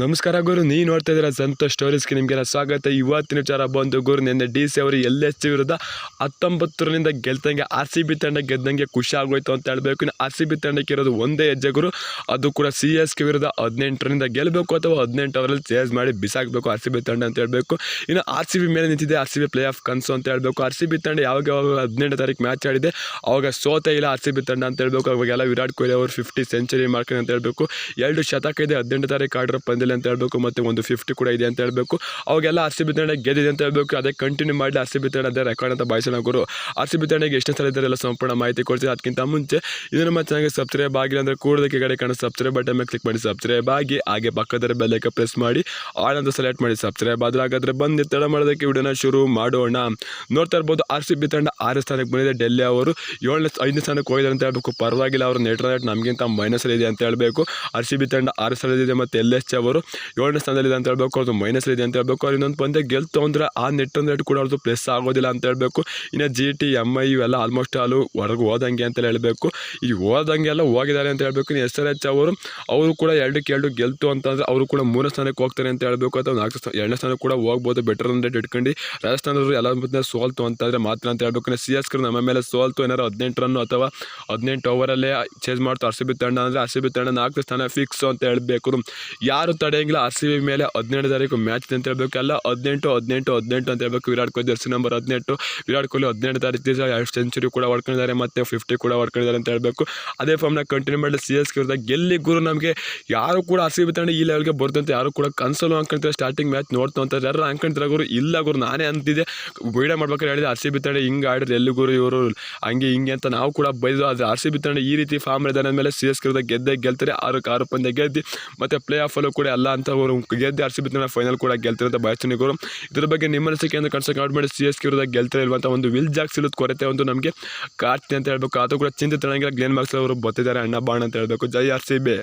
ನಮಸ್ಕಾರ ಗುರು ನೀ ನೋಡ್ತಾ ಇದ್ದೀರಾ ಸಂತೋಷ್ ಸ್ಟೋರೀಸ್ಗೆ ನಿಮಗೆಲ್ಲ ಸ್ವಾಗತ. ಇವತ್ತಿನ ವಿಚಾರ ಬಂದು ಗುರು, ನಿನ್ನೆ ಡಿ ಸಿ ಅವರು ಎಲ್ ಎಸ್ ವಿರುದ್ಧ ಹತ್ತೊಂಬತ್ತರಿಂದ ಗೆಲ್ತಂಗೆ ಆರ್ ಸಿ ಬಿ ತಂಡ ಗೆದ್ದಂಗೆ ಖುಷಿ ಆಗೋಯ್ತು ಅಂತ ಹೇಳಬೇಕು. ಇನ್ನು ಆರ್ ಸಿ ಬಿ ತಂಡಕ್ಕೆ ಇರೋದು ಒಂದೇ ಹೆಜ್ಜೆ ಗುರು. ಅದು ಕೂಡ ಸಿ ಎಸ್ ಕೆ ವಿರುದ್ಧ ಹದಿನೆಂಟರಿಂದ ಗೆಲ್ಲಬೇಕು ಅಥವಾ ಹದಿನೆಂಟು ಅವರಲ್ಲಿ ಚೇಸ್ ಮಾಡಿ ಬಿಸಾಕಬೇಕು ಆರ್ ಸಿ ಬಿ ತಂಡ ಅಂತ ಹೇಳಬೇಕು. ಇನ್ನು ಆರ್ ಸಿ ಬಿ ಮೇಲೆ ನಿಂತಿದೆ R C B play off ಕನ್ಸು ಅಂತ ಹೇಳಬೇಕು. ಆರ್ ಸಿ ಬಿ ತಂಡ ಯಾವಾಗ ಯಾವಾಗ ಹದಿನೆಂಟು ತಾರೀಕು ಮ್ಯಾಚ್ ಆಡಿದೆ, ಅವಾಗ ಸೋತೆ ಇಲ್ಲ ಆರ್ ಸಿ ಬಿ ತಂಡ ಅಂತ ಹೇಳಬೇಕು. ಅವಾಗೆಲ್ಲ ವಿರಾಟ್ ಕೊಹ್ಲಿ ಅವರು ಫಿಫ್ಟಿ ಸೆಂಚುರಿ ಮಾಡ್ಕೊಂಡು ಅಂತ ಹೇಳಬೇಕು. ಎರಡು ಶತಕ ಇದೆ ಹದಿನೆಂಟು ತಾರೀಕು ಆಡಿರೋ ಪಂದ್ಯದಲ್ಲಿ ಅಂತ ಹೇಳ್ಬೇಕು, ಮತ್ತು ಒಂದು ಫಿಫ್ಟಿ ಕೂಡ ಇದೆ ಅಂತ ಹೇಳಬೇಕು. ಅವಾಗೆಲ್ಲ ಆರ್ ಸಿ ಬಿ ತಂಡ ಗೆದ್ದಿದೆ ಅಂತ ಹೇಳಬೇಕು, ಅದೇ ಕಂಟಿನ್ಯೂ ಮಾಡಿ ಆರ್ ಸಿ ಬಿ ತಂಡ ಅದೇ ರೆಕಾರ್ಡ್ ಅಂತ ಭಾವಿಸೋಣ ಗುರು. ಆರ್ ಸಿ ಬಿ ತಂಡಕ್ಕೆ ಎಷ್ಟೇ ಸಲ ಇದ್ದಾರೆ ಎಲ್ಲ ಸಂಪೂರ್ಣ ಮಾಹಿತಿ ಕೊಡ್ತೀವಿ ಅದಕ್ಕಿಂತ ಮುಂಚೆ, ಇದನ್ನು ಮತ್ತೆ ನನಗೆ ಸಬ್ಸ್ಕ್ರೈಬ್ ಆಗಿಲ್ಲ ಅಂದರೆ ಕೂಡೋದಕ್ಕೆ ಕಡೆ ಕಾಣೋ ಸಬ್ಸ್ಕ್ರೈಬ್ ಬಟನ್ ಮೇಲೆ ಕ್ಲಿಕ್ ಮಾಡಿ. ಸಬ್ಸ್ಕ್ರೈಬ್ ಆಗಿ, ಹಾಗೆ ಪಕ್ಕದ ಬೆಲ್ಲೈಕ ಪ್ರೆಸ್ ಮಾಡಿ ಆಲ್ ಅಂತ ಸೆಲೆಕ್ಟ್ ಮಾಡಿ. ಸಬ್ಸ್ಕ್ರೈಬ್ ಆದ್ರೆ ಹಾಗಾದರೆ ಬಂದು ತಡ ಮಾಡೋದಕ್ಕೆ ವಿಡಿಯೋನ ಶುರು ಮಾಡೋಣ. ನೋಡ್ತಾ ಇರ್ಬೋದು, ಆರ್ ಸಿ ಬಿ ತಂಡ ಆರು ಸ್ಥಾನಕ್ಕೆ ಬಂದಿದೆ. ಡೆಲ್ಲಿ ಅವರು ಏಳನೇ ಐದನೇ ಸ್ಥಾನಕ್ಕೆ ಹೋಗಿದ್ದಾರೆ ಅಂತ ಹೇಳ್ಬೇಕು. ಪರವಾಗಿಲ್ಲ, ಅವರು ನೆಟ್ ರೇಟ್ ನಮಗಿಂತ ಮೈನಸ್ ಇದೆ ಅಂತ ಹೇಳಬೇಕು. ಆರ್ ಸಿ ಬಿ ತಂಡ ಆರು ಸ್ಥಾನದಿದೆ ಮತ್ತು ಎಲ್ ಎಸ್ ಅವರು ಏಳನೇ ಸ್ಥಾನದಲ್ಲಿದೆ ಅಂತ ಹೇಳಬೇಕು. ಅವ್ರದ್ದು ಮೈನಸ್ ಇದೆ ಅಂತ ಹೇಳಬೇಕು. ಅವ್ರು ಇನ್ನೊಂದು ಪಂದ್ಯ ಗೆಲ್ತು ಅಂದರೆ ಆ ನೆಟ್ ರೇಟ್ ಕೂಡ ಅವ್ರದ್ದು ಪ್ಲಸ್ ಆಗೋದಿಲ್ಲ ಅಂತ ಹೇಳಬೇಕು. ಇನ್ನು ಜಿ ಟಿ ಎಂ ಐ ಇವೆಲ್ಲ ಆಲ್ಮೋಸ್ಟ್ ಆಲು ಹೊರಗೆ ಹೋದಂಗೆ ಅಂತ ಹೇಳಬೇಕು. ಈ ಹೋದಂಗೆ ಎಲ್ಲ ಹೋಗಿದ್ದಾರೆ ಅಂತ ಹೇಳಬೇಕು. ಇನ್ನು ಎಸ್ ಆರ್ ಎಚ್ ಅವರು ಅವರು ಕೂಡ ಎರಡಕ್ಕೆ ಎರಡು ಗೆಲ್ತು ಅಂತಂದ್ರೆ ಅವರು ಕೂಡ ಮೂರನೇ ಸ್ಥಾನಕ್ಕೆ ಹೋಗ್ತಾರೆ ಅಂತ ಹೇಳಬೇಕು. ಅಥವಾ ನಾಲ್ಕು ಎರಡನೇ ಸ್ಥಾನ ಕೂಡ ಹೋಗ್ಬೋದು. ಬೆಟರ್ ಅಂದ್ರೆ ರೇಟ್ ಇಟ್ಕೊಂಡು ರಾಜಸ್ಥಾನದವರು ಎಲ್ಲ ಸೋಲ್ತು ಅಂತಂದರೆ ಮಾತ್ರ ಅಂತ ಹೇಳಬೇಕು. ಸಿ ಎಸ್ ನಮ್ಮ ಮೇಲೆ ಸೋಲ್ತು. ಏನಾರು ಹದಿನೆಂಟು ರನ್ನು ಅಥವಾ ಹದಿನೆಂಟು ಓವರಲ್ಲೇ ಚೇಂಜ್ ಮಾಡ್ತು. ಆರ್ ಸಿ ಬಿ ತಂಡ ಅಂದರೆ ಆರ್ ಸಿ ಬಿ ತಂಡ ನಾಲ್ಕು ಸ್ಥಾನ ಫಿಕ್ಸ್ ಅಂತ ಹೇಳಬೇಕು. ಯಾರು ತಡೆಯಂಗಿಲ್ಲ. ಆರ್ ಸಿ ಬಿ ಮೇಲೆ ಹದಿನೆಂಟು ತಾರೀಕು ಮ್ಯಾಚ್ ಅಂತ ಹೇಳಬೇಕು ಎಲ್ಲ ಹದಿನೆಂಟು ಹದಿನೆಂಟು ಹದಿನೆಂಟು ಅಂತ ಹೇಳಬೇಕು. ವಿರಾಟ್ ಕೊಹ್ಲಿ ಜರ್ಸಿ ನಂಬರ್ ಹದಿನೆಂಟು. ವಿರಾಟ್ ಕೊಹ್ಲಿ ಹದಿನೆಂಟು ತಾರೀಕು ದಿವಸ ಎರಡು ಸೆಂಚುರಿ ಕೂಡ ಹೊಡ್ಕೊಂಡಿದ್ದಾರೆ ಮತ್ತು ಫಿಫ್ಟಿ ಕೂಡ ಹೊಡ್ಕೊಂಡಿದ್ದಾರೆ ಅಂತ ಹೇಳಬೇಕು. ಅದೇ ಫಾರ್ಮ್ನ ಕಂಟಿನ್ಯೂ ಮಾಡಿ ಸಿ ಎಸ್ ಕೆ ಗೆಲ್ಲಿ ಗುರು ನಮಗೆ ಯಾರು ಕೂಡ ಆರ್ ಸಿ ಬಿ ತಂಡ ಈ ಲೆವೆಲ್ಗೆ ಬರ್ತಂತ ಯಾರು ಕೂಡ ಕನ್ಸಲು ಅನ್ಕೊಂತಾರೆ. ಸ್ಟಾರ್ಟಿಂಗ್ ಮ್ಯಾಚ್ ನೋಡ್ತಾ ಅಂತ ಯಾರು ಅನ್ಕೊಂತಾರೆ ಗುರು? ಇಲ್ಲ ಗುರು, ನಾನೇ ಅಂತಿದ್ದೆ. ವಿಡಿಯೋ ಮಾಡ್ಬೇಕಾದ್ರೆ ಹೇಳಿದೆ ಆರ್ ಸಿ ಬಿ ತಂಡ ಹಿಂಗೆ ಆಡಿದ್ರೆ ಎಲ್ಲಿ ಗುರು ಇವರು? ಹಂಗೆ ಹಿಂಗೆ ಅಂತ ನಾವು ಕೂಡ ಬೈದು, ಆದರೆ ಆರ್ ಸಿ ಬಿ ತಂಡ ಈ ರೀತಿ ಫಾರ್ಮ್ ಇದ್ದಾರೆ ಅಂದಮೇಲೆ ಸಿ ಎಸ್ ಕೆ ವಿರುದ್ಧ ಗೆದ್ದೇ ಗೆಲ್ತಾರೆ. ಆರು ಆರು ಪಂದ್ಯ ಗೆದ್ದು ಮತ್ತು ಪ್ಲೇ ಆಫಲ್ಲೂ ಕೂಡ ಎಲ್ಲ ಅಂತ ಅವರು ಗೆದ್ದು ಆರ್ ಸಿ ಬಿ ತಂಡ ಫೈನಲ್ ಕೂಡ ಗೆಲ್ತಾರೆ ಅಂತ ಬಯಸ್ತೀನಿ ಗುರು ಇದ್ರ ಬಗ್ಗೆ ನಿಮ್ಮ ಅನಿಸಿಕೆ ಅಂತ ಕನ್ಸಕ್ಕೆ ಔಟ್ ಮಾಡಿ ಸಿ ಎಸ್ ಕೆ ವಿರುದ್ಧ ಗೆಲ್ತಾರೆ ಇಲ್ವಂತ ಒಂದು ವಿಲ್ ಜಾಕ್ ಸಿಲುತ್ ಕೊರತೆ ಒಂದು ನಮಗೆ. ಕಾರ್ತಿ ಅಂತ ಹೇಳ್ಬೇಕು. ಅದು ಕೂಡ ಚಿಂತೆ ತಳಂಗಿಲ್ಲ ಗ್ಲೇನ್ ಮಾರ್ಕ್ಸ್ ಅವರು ಬತ್ತಿದ್ದಾರೆ. ಅಣ್ಣ ಬಾಣ ಅಂತ ಹೇಳ್ಬೇಕು. ಜೈ ಆರ್ ಸಿ ಬಿ.